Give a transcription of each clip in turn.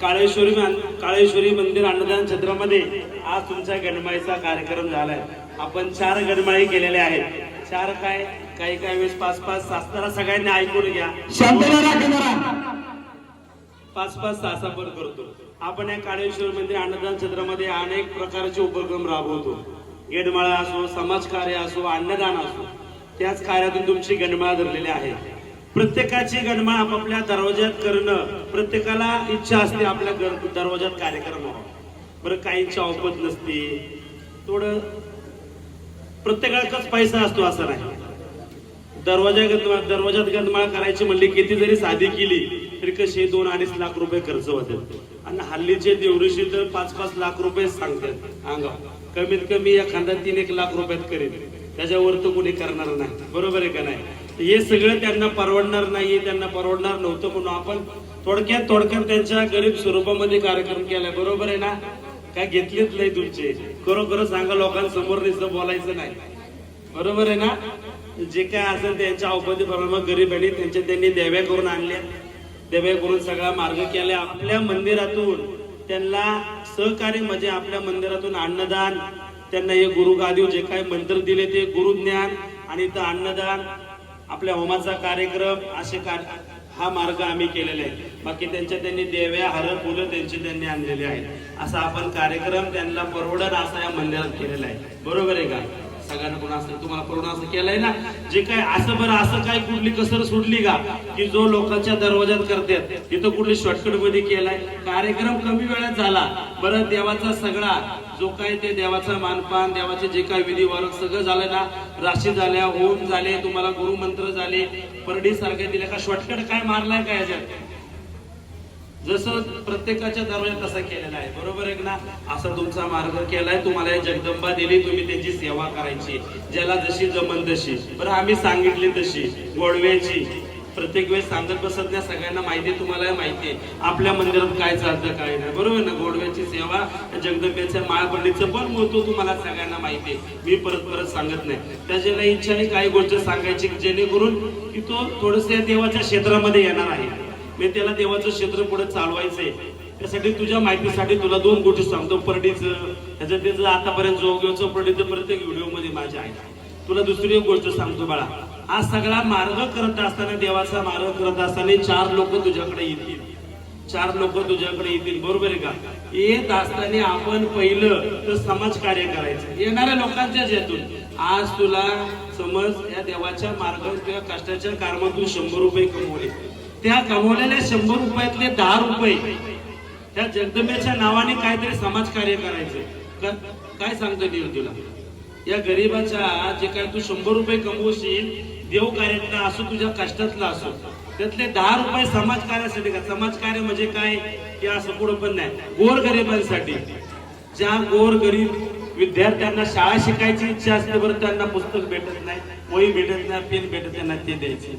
काळेश्वरी काळेश्वरी मंदिर अन्नदान क्षेत्रामध्ये आज तुमच्या गणमाईचा कार्यक्रम झालाय. आपण चार गणमाई केलेल्या आहेत. चार काय? काही काही वेळेस पाच पाच सास्तारा सगळ्यांनी ऐकून घ्या. पाच पाच तासा पण करतो. आपण या काळेश्वर मंदिर अन्नदान क्षेत्रामध्ये अनेक प्रकारचे उपक्रम राबवतो. गेडमाळा असो समाजकार्य असो अन्नदान असो. त्याच कार्यातून तुमची गणमाळा धरलेली आहे. प्रत्येकाची गणमा आपापल्या दरवाज्यात करणं प्रत्येकाला इच्छा असते आपल्या दरवाज्यात कार्यक्रम व्हावा बरं काहींची औपत नसते. थोडं प्रत्येकाचाच पैसा असतो असं नाही. दरवाजा गणमा दरवाजात गंधमाळ करायची म्हणली किती जरी साधी केली तरी कशी दोन अडीच लाख रुपये खर्च होते आणि हल्लीचे देवऋषी तर पाच पाच लाख रुपये सांगतात. अंगा कमीत कमी एखादा तीन एक लाख रुपयात करेल त्याच्यावर तर कोणी करणार नाही. बरोबर आहे का नाही? हे सगळं त्यांना परवडणार नाहीये त्यांना परवडणार नव्हतं म्हणून आपण थोडक्यात थोडक्यात त्यांच्या गरीब स्वरूपामध्ये कार्यक्रम केलाय. बरोबर आहे ना? काय घेतलेच नाही तुमचे. खरोखर सांगा लोकांसमोर नुसतं बोलायचं नाही. बरोबर आहे ना? जे काय असेल त्यांच्या औपती प्रमाणे आणि त्यांच्या त्यांनी देव्या करून आणल्या. देव्या करून सगळा मार्ग केला आपल्या मंदिरातून त्यांना सहकार्य म्हणजे आपल्या मंदिरातून अन्नदान. त्यांना हे गुरु गादीव जे काय मंत्र दिले ते गुरुज्ञान आणि इथं अन्नदान. आपल्या होमाचा कार्यक्रम असे कार्य हा मार्ग आम्ही केलेला आहे बाकी त्यांच्या त्यांनी देव्या हर फुलं त्यांची त्यांनी आणलेली आहेत. असा आपण कार्यक्रम त्यांना परवडन असा या मंदिरात केलेला आहे. बरोबर आहे का? सगळ्यांना कोणा असं तुम्हाला पूर्ण असं केलंय ना? जे काय असं बरं असं काय कुठली कसर सोडली का? की जो लोकांच्या दरवाजात करतात तिथं कुठली शॉर्टकटमध्ये केलाय? कार्यक्रम कमी वेळात झाला. बरं देवाचा सगळा जो काय ते देवाचा मानपान देवाचे जे काही विधी सगळं झालं ना राशी झाल्या होम झाले तुम्हाला गुरुमंत्र झाले परडी सारखे दिले का शॉर्टकट काय मारलाय काय याच्यात? जसं प्रत्येकाच्या दरम्यान तसा केलेला आहे. बरोबर आहे ना? असा तुमचा मार्ग केलाय तुम्हाला जगदंबा दिली तुम्ही त्यांची सेवा करायची. ज्याला जशी जमन तशी. बरं आम्ही सांगितली तशी. गोडव्याची. प्रत्येक वेळेस सांगत बसत सगळ्यांना माहिती तुम्हाला माहिती आहे. आपल्या मंदिरात काय चालतं काय नाही. बरोबर ना? गोडव्याची सेवा जगदंबेच्या माळपंडीचं पण महत्त्व तुम्हाला सगळ्यांना माहिती आहे. मी परत परत सांगत नाही. त्याच्या इच्छा आहे काही गोष्ट सांगायची जेणेकरून की तो थोडस या देवाच्या क्षेत्रामध्ये येणार आहे. मी त्याला देवाचं क्षेत्र पुढे चालवायचंय. त्यासाठी तुझ्या माहितीसाठी तुला दोन गोष्टी सांगतो. परडीचं त्याचं त्याचं आतापर्यंत जोगेवचं परडीचं प्रत्येक व्हिडिओमध्ये माझ्या आहे. तुला दुसरी एक गोष्ट सांगतो बाळा. आज सगळा मार्ग करत असताना देवाचा मार्ग करत असताना चार लोक तुझ्याकडे येतील. चार लोक तुझ्याकडे येतील बरोबर आहे का? येत असताना आपण पहिलं तर समाज कार्य करायचं. येणाऱ्या लोकांच्याच यातून. आज तुला समज या देवाच्या मार्ग किंवा कष्टाच्या कारमातून शंभर रुपये कमवले. त्या कमवलेल्या शंभर रुपयातले दहा रुपये त्या जगदंबेच्या नावाने काहीतरी समाज कार्य करायचं. काय सांगतो देव तुला? या गरीबाच्या जे काय तू शंभर रुपये कमवशील देवकार्यातला असो तुझ्या कष्टातला असो. त्यातले दहा रुपये समाजकार्यासाठी का? समाजकार्य म्हणजे काय? हे असं पुढं पण नाही. गोर गरिबांसाठी ज्या गोरगरीब विद्यार्थ्यांना शाळा शिकायची इच्छा असते बरं त्यांना पुस्तक भेटत नाही वही भेटत नाही पेन भेटत नाही ते द्यायचे.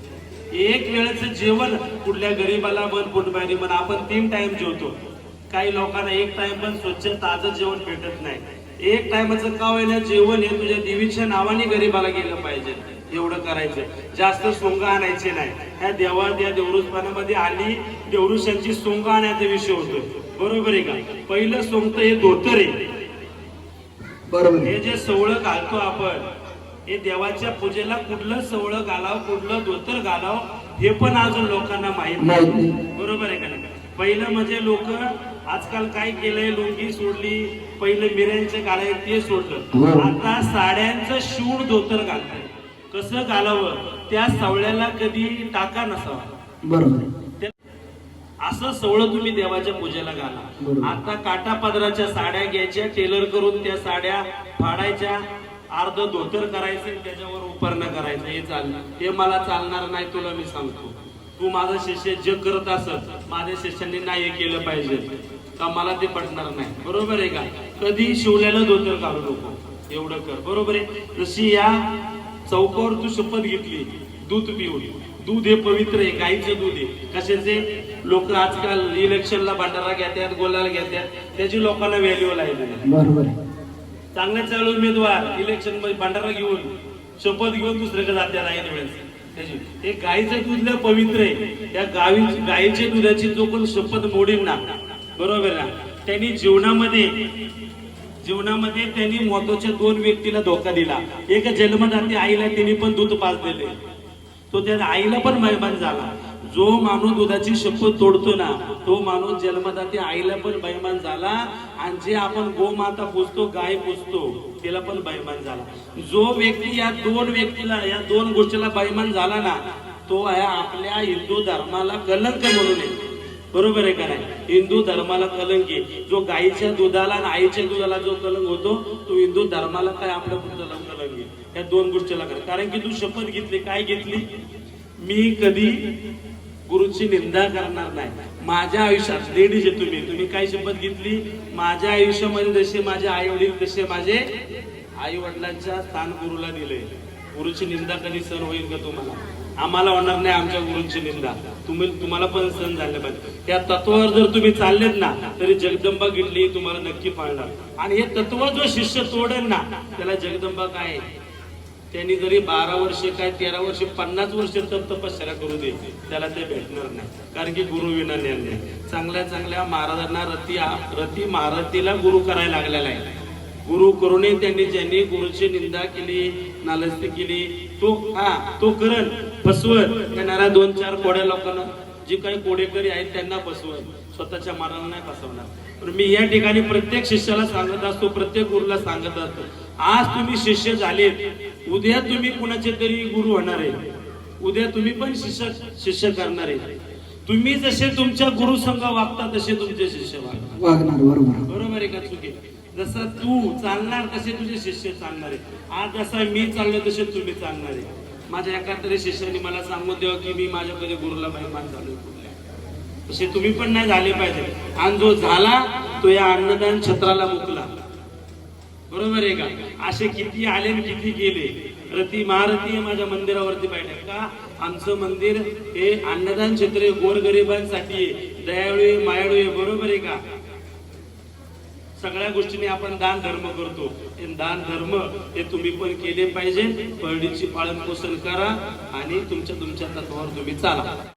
एक वेळेचं जेवण कुठल्या गरीबाला मन पोटबाहेरी म्हण आपण तीन टाइम जेवतो. काही लोकांना एक टाइम पण स्वच्छ ताजं जेवण भेटत नाही. एक टायमाचं का होईना जेवण हे तुझ्या देवीच्या नावाने गरीबाला गेलं पाहिजे. एवढं करायचं जास्त सोंग आणायचे नाही. ह्या देवा त्या देवरुजपानामध्ये आली देवरुषांची सोंग आणायचा विषय होतो बरोबर आहे का? पहिलं सोंगत हे धोतर आहे. बरोबर. हे जे सवळं घालतो आपण हे देवाच्या पूजेला कुठलं सवळं घालावं कुठलं धोतर घालावं हे पण अजून लोकांना माहीत नाही. बरोबर आहे का नाही? पहिलं म्हणजे लोक आजकाल काय केलंय लुंगी सोडली पहिलं मिऱ्यांचे घालाय ते हो. सोडलं आता साड्यांचं शिवण धोतर घालतात. कसं घालावं त्या सवळ्याला कधी टाका नसावा. बरोबर. असं सवळं तुम्ही देवाच्या पूजेला. घाला. आता काटा पदराच्या साड्या घ्यायच्या टेलर करून त्या साड्या फाडायच्या अर्ध धोतर करायचं त्याच्यावर उपरणं करायचं. हे चालणार हे मला चालणार नाही तुला मी सांगतो. तू माझा शिष्य जे करत असत माझ्या शिष्यांनी नाही केलं पाहिजे. का मला ते पटणार नाही. बरोबर आहे का? कधी शिवलेलं धोतर काढू नको. एवढं कर. बरोबर आहे? जशी या चौकावर तू शपथ घेतली दूध पिऊन. दूध हे पवित्र आहे गाईचं दूध आहे. कशाचे? लोक आजकाल इलेक्शनला भंडारा घेतात गोलाला घेतात त्याची लोकांना व्हॅल्यू लागली बरोबर चांगले चालू उमेदवार इलेक्शनमध्ये भंडारा घेऊन शपथ घेऊन दुसऱ्याकडे जाते नाही वेळेस. त्याची हे गाईचं दूध पवित्र आहे. त्या गावी गाईच्या दुधाची जो कोण शपथ मोडीन ना बरोबर ना? त्यांनी जीवनामध्ये जीवनामध्ये त्यांनी महत्त्वाच्या दोन व्यक्तीला धोका दिला. एक जन्मदाती आईला त्यांनी पण दूध पाजलेले. तो त्या आईला पण बैमान झाला. जो माणूस दुधाची शपथ तोडतो ना तो माणूस जन्मदाती आईला पण बैमान झाला आणि जे आपण गोमाता पुजतो गाय पुजतो त्याला पण बैमान झाला. जो व्यक्ती या दोन व्यक्तीला या दोन गोष्टीला बैमान झाला ना तो आहे आपल्या हिंदू धर्माला कलंक म्हणून बरोबर आहे का नाही? हिंदू धर्माला कलंक आहे. जो गाईच्या दुधाला आणि आईच्या दुधाला जो कलंक होतो तो हिंदू धर्माला काय आपल्या पुढचा कलंक आहे? या दोन गोष्टीला कर. कारण की तू शपथ घेतली काय घेतली? मी कधी गुरुची निंदा करणार नाही. माझ्या आयुष्यात लेडीज आहे तुम्ही तुम्ही काय शपथ घेतली? माझ्या आयुष्यामध्ये जसे माझे आई वडील तसे माझे आई वडिलांच्या स्थान गुरुला दिले. गुरुची निंदा कधी सण होईल का तुम्हाला? आम्हाला होणार नाही आमच्या गुरूंची निंदा. तुम्ही तुम्हाला पण सण झाले पाहिजे. त्या तत्वावर जर तुम्ही चाललेत ना तरी जगदंबा गिडली तुम्हाला नक्की पाळणार. आणि हे तत्व जो शिष्य तोडेल ना त्याला जगदंबा काय? आहे? त्यांनी जरी बारा वर्षे काय तेरा वर्षे पन्नास वर्षे तर तपश्चर्या करू दे. त्याला ते भेटणार नाही. कारण की गुरु विना ज्ञान नाही चांगल्या चांगल्या महाराजांना रती रती महारथीला गुरु करायला लागलेला आहे. गुरु करूनही त्यांनी ज्यांनी गुरुची निंदा केली नालस्ती केली तो हा तो करण. फसवत येणाऱ्या दोन चार कोड्या लोकांना जे काही कोडेकरी आहेत त्यांना फसवत स्वतःच्या मनाला नाही फसवणार. पण मी या ठिकाणी प्रत्येक शिष्याला सांगत असतो प्रत्येक गुरुला सांगत असतो आज तुम्ही शिष्य झालेत उद्या तुम्ही कुणाचे तरी गुरु होणार आहे उद्या तुम्ही पण शिष्य शिष्य करणार आहे तुम्ही जसे तुमच्या गुरु संघ वागता तसे तुमचे शिष्य वागणार. बरोबर. बरोबर आहे का चुकी? जसं तू चालणार तसे तुझे शिष्य चालणार आहे आज जसा मी चाललो तसे तुम्ही चालणार आहे माझ्या एका तरी शिष्याने मला सांगून द्यावं की मी माझ्या गुरुला महिमान झालो तसे तुम्ही पण नाही झाले पाहिजे. आणि जो झाला तो या अन्नदान छत्राला मुकला. बरोबर आहे का? असे किती आले आणि किती गेले? रती महारती आहे माझ्या मंदिरावरती बैठक का? आमचं मंदिर हे अन्नदान क्षेत्र गोरगरिबांसाठी आहे, दयाळू आहे, मायाळू आहे बरोबर आहे का? सगळ्या गोष्टीने आपण दान धर्म करतो. दान धर्म हे तुम्ही पण केले पाहिजे. परडीची पालन पोषण करा आणि तुमच्या तुमच्या तत्वावर तुम्ही चाला.